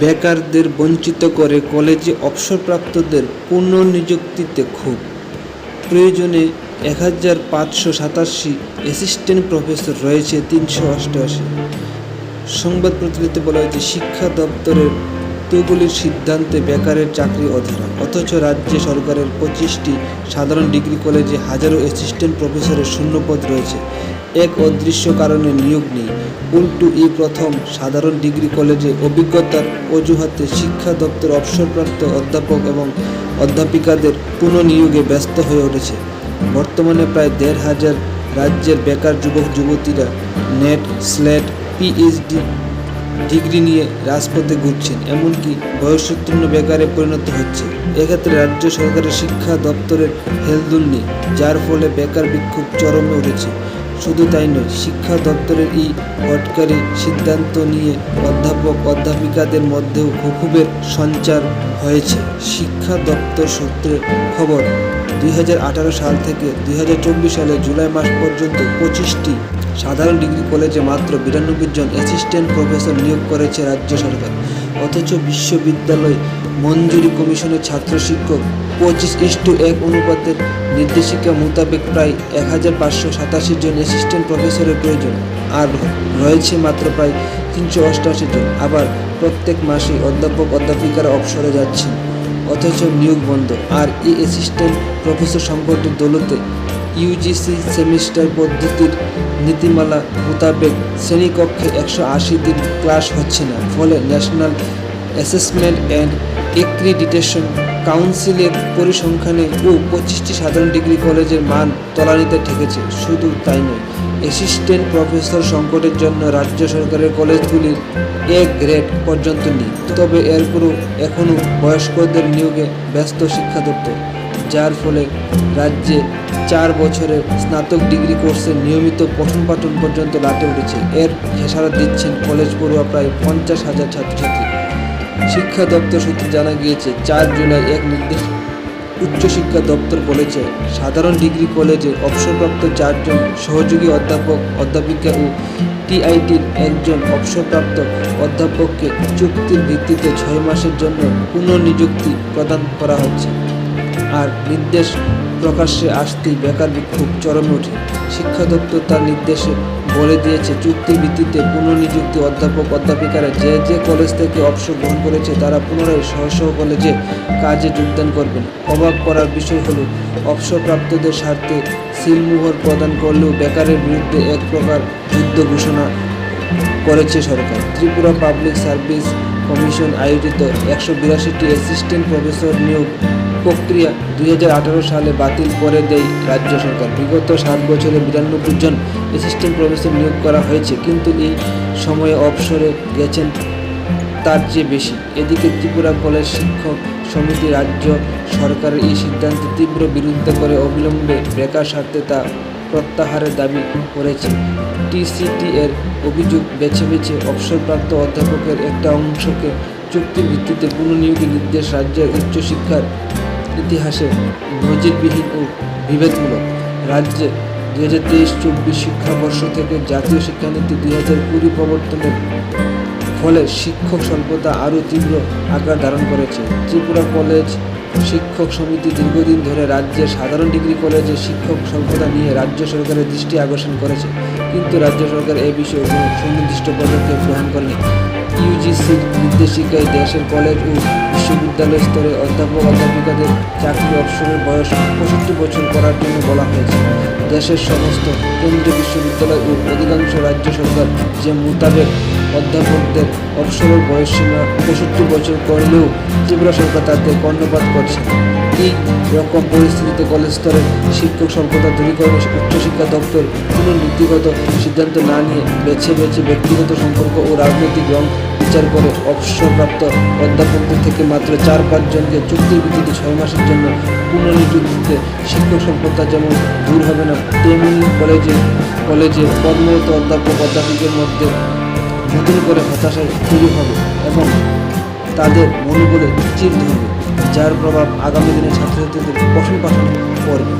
বেকারদের বঞ্চিত করে কলেজে অবসরপ্রাপ্তদের পুনর্নিযুক্তিতে ক্ষোভ। প্রয়োজনে এক হাজার পাঁচশো সাতাশি অ্যাসিস্ট্যান্ট প্রফেসর রয়েছে তিনশো অষ্টআশি। সংবাদ প্রতিনিধিতে বলা হয়েছে, শিক্ষা দপ্তরের তগুলির সিদ্ধান্তে বেকারের চাকরি অধরা। অথচ রাজ্য সরকারের পঁচিশটি সাধারণ ডিগ্রি কলেজে হাজারো অ্যাসিস্ট্যান্ট প্রফেসরের শূন্যপদ রয়েছে। এক অদৃশ্য কারণে নিয়োগ নেই। উল্টু এই প্রথম সাধারণ ডিগ্রি কলেজে অভিজ্ঞতার অজুহাতে শিক্ষা দপ্তর অবসরপ্রাপ্ত অধ্যাপক এবং অধ্যাপিকাদের পুনঃনিয়োগে ব্যস্ত হয়ে উঠেছে। বর্তমানে প্রায় দেড় হাজার রাজ্যের বেকার যুবক, যুবতীরা নেট, স্লেট, পিএইচডি ডিগ্রি নিয়ে রাজপথে ঘুরছেন, এমনকি বয়সোত্তীর্ণ বেকারে পরিণত হচ্ছে। এক্ষেত্রে রাজ্য সরকারের শিক্ষা দপ্তরের হেলদুল নেই, যার ফলে বেকার বিক্ষোভ চরমে উঠেছে। শুধু তাই নয়, শিক্ষা দপ্তরের এই হটকারী সিদ্ধান্ত নিয়ে অধ্যাপক, অধ্যাপিকাদের মধ্যেও ক্ষোভের সঞ্চার হয়েছে। শিক্ষা দপ্তর সূত্রে খবর, দুই হাজার আঠারো সাল থেকে দুই হাজার চব্বিশ সালে জুলাই মাস পর্যন্ত পঁচিশটি সাধারণ ডিগ্রি কলেজে মাত্র বিরানব্বই জন অ্যাসিস্ট্যান্ট প্রফেসর নিয়োগ করেছে রাজ্য সরকার। অথচ বিশ্ববিদ্যালয় মঞ্জুরি কমিশনের ছাত্র শিক্ষক পঁচিশ ইস্টু এক অনুপাতের নির্দেশিকা মোতাবেক প্রায় এক হাজার পাঁচশো সাতাশি জন অ্যাসিস্ট্যান্ট প্রফেসরের প্রয়োজন। আর রয়েছে মাত্র প্রায় তিনশো অষ্টআশি জন। আবার প্রত্যেক মাসে অধ্যাপক, অধ্যাপিকারা অবসরে যাচ্ছেন। অথচ নিয়োগ বন্ধ। আর এই অ্যাসিস্ট্যান্ট প্রফেসর সংকটের দৌলতে ইউজিসি সেমিস্টার পদ্ধতির নীতিমালা মোতাবেক শ্রেণীকক্ষে একশো আশি দিন ক্লাস হচ্ছে না। ফলে ন্যাশনাল অ্যাসেসমেন্ট অ্যান্ড এক্রিডিটেশন কাউন্সিলের পরিসংখ্যানে ও পঁচিশটি সাধারণ ডিগ্রি কলেজের মান তলানিতে ঠেকেছে। শুধু তাই নয় অ্যাসিস্ট্যান্ট প্রফেসর সংকটের জন্য রাজ্য সরকারের কলেজগুলির এ গ্রেড পর্যন্ত নেই। তবে এরপরও এখনও বয়স্কদের নিয়োগে ব্যস্ত শিক্ষা দপ্তর যার ফলে রাজ্যে চার বছরের স্নাতক ডিগ্রি কোর্সের নিয়মিত পঠন পাঠন পর্যন্ত লাটে উঠেছে। এর খেসারত দিচ্ছেন কলেজ পড়ুয়া প্রায় পঞ্চাশ হাজার ছাত্রছাত্রী। শিক্ষা দপ্তর সূত্রে জানা গিয়েছে, চার জুলাই এক নির্দেশ উচ্চশিক্ষা দপ্তর বলেছে, সাধারণ ডিগ্রি কলেজে অবসরপ্রাপ্ত চারজন সহযোগী অধ্যাপক, অধ্যাপিকা ও টিআইটির একজন অবসরপ্রাপ্ত অধ্যাপককে চুক্তির ভিত্তিতে ছয় মাসের জন্য পুনর্নিযুক্তি প্রদান করা হচ্ছে। আর নির্দেশ প্রকাশ্যে আসতেই বেকার বিক্ষোভ চরমে ওঠে। শিক্ষা দপ্তর তার নির্দেশে বলে দিয়েছে, চুক্তির ভিত্তিতে পুনর্নিযুক্তি অধ্যাপক, অধ্যাপিকারা যে যে কলেজ থেকে অবসর গ্রহণ করেছে, তারা পুনরায় সহ সহ কলেজে কাজে যোগদান করবেন। অবাক করার বিষয় হলো, অবসরপ্রাপ্তদের স্বার্থে সিলমোহর প্রদান করলেও বেকারের বিরুদ্ধে এক প্রকার যুদ্ধ ঘোষণা করেছে সরকার। ত্রিপুরা পাবলিক সার্ভিস কমিশন আয়োজিত একশো বিরাশিটি অ্যাসিস্ট্যান্ট প্রফেসর নিয়োগ প্রক্রিয়া দুই হাজার আঠেরো সালে বাতিল করে দেয় রাজ্য সরকার। বিগত সাত বছরে বিরানব্বই জন অ্যাসিস্ট্যান্ট প্রফেসর নিয়োগ করা হয়েছে, কিন্তু এই সময়ে অবসরে গেছেন তার চেয়ে বেশি। এদিকে ত্রিপুরা কলেজ শিক্ষক সমিতি রাজ্য সরকারের এই সিদ্ধান্তে তীব্র বিরোধিতা করে অবিলম্বে বেকার স্বার্থে তা প্রত্যাহারের দাবি করেছে। টিসিটি এর অভিযোগ বেছে বেছে অবসরপ্রাপ্ত অধ্যাপকের একটা অংশকে চুক্তির ভিত্তিতে পুনর্নিয়োগের নির্দেশ রাজ্যের উচ্চশিক্ষার ইতিহাসে নজিরবিহীন ও বিভেদমূলক। রাজ্যে দু হাজার তেইশ চব্বিশ শিক্ষাবর্ষ থেকে জাতীয় শিক্ষানীতি দুই হাজার কুড়ি প্রবর্তনের ফলে শিক্ষক স্বল্পতা আরও তীব্র আকার ধারণ করেছে। ত্রিপুরা কলেজ শিক্ষক সমিতি দীর্ঘদিন ধরে রাজ্যের সাধারণ ডিগ্রি কলেজে শিক্ষক স্বল্পতা নিয়ে রাজ্য সরকারের দৃষ্টি আকর্ষণ করেছে। কিন্তু রাজ্য সরকার এ বিষয়ে কোনো সুনির্দিষ্ট পদক্ষেপ গ্রহণ করেনি। ইউজিসির নির্দেশিকায় দেশের কলেজ ও বিশ্ববিদ্যালয় স্তরে অধ্যাপক অধ্যাপিকাদের চাকরি অবসরের বয়স পঁয়ষট্টি বছর করার জন্য বলা হয়েছে। দেশের সমস্ত কেন্দ্রীয় বিশ্ববিদ্যালয় ও অধিকাংশ রাজ্য সরকার যে মোতাবেক অধ্যাপকদের অবসরের বয়সসীমা পঁয়ষট্টি বছর করলেও ত্রিপুরা সরকার তাতে কর্ণপাত করছে এই রকম পরিস্থিতিতে কলেজ স্তরে শিক্ষক স্বল্পতা দূরীকরণে উচ্চশিক্ষা দপ্তর কোনো নীতিগত সিদ্ধান্ত না নিয়ে বেছে বেছে ব্যক্তিগত সম্পর্ক ও রাজনৈতিক রং বিচার করে অবসরপ্রাপ্ত অধ্যাপকদের থেকে মাত্র চার পাঁচজনকে চুক্তির ভিত্তিতে ছয় মাসের জন্য পুনর্নিযুক্তিতে শিক্ষক স্বল্পতা যেমন দূর হবে না, তেমনি কলেজে কলেজে কর্মরত অধ্যাপক অধ্যাপকের মধ্যে নতুন করে হতাশা তৈরি হবে এবং তাদের মনোবলে চির ধরবে, যার প্রভাব আগামী দিনে ছাত্রছাত্রীদের পঠন পাঠন করবে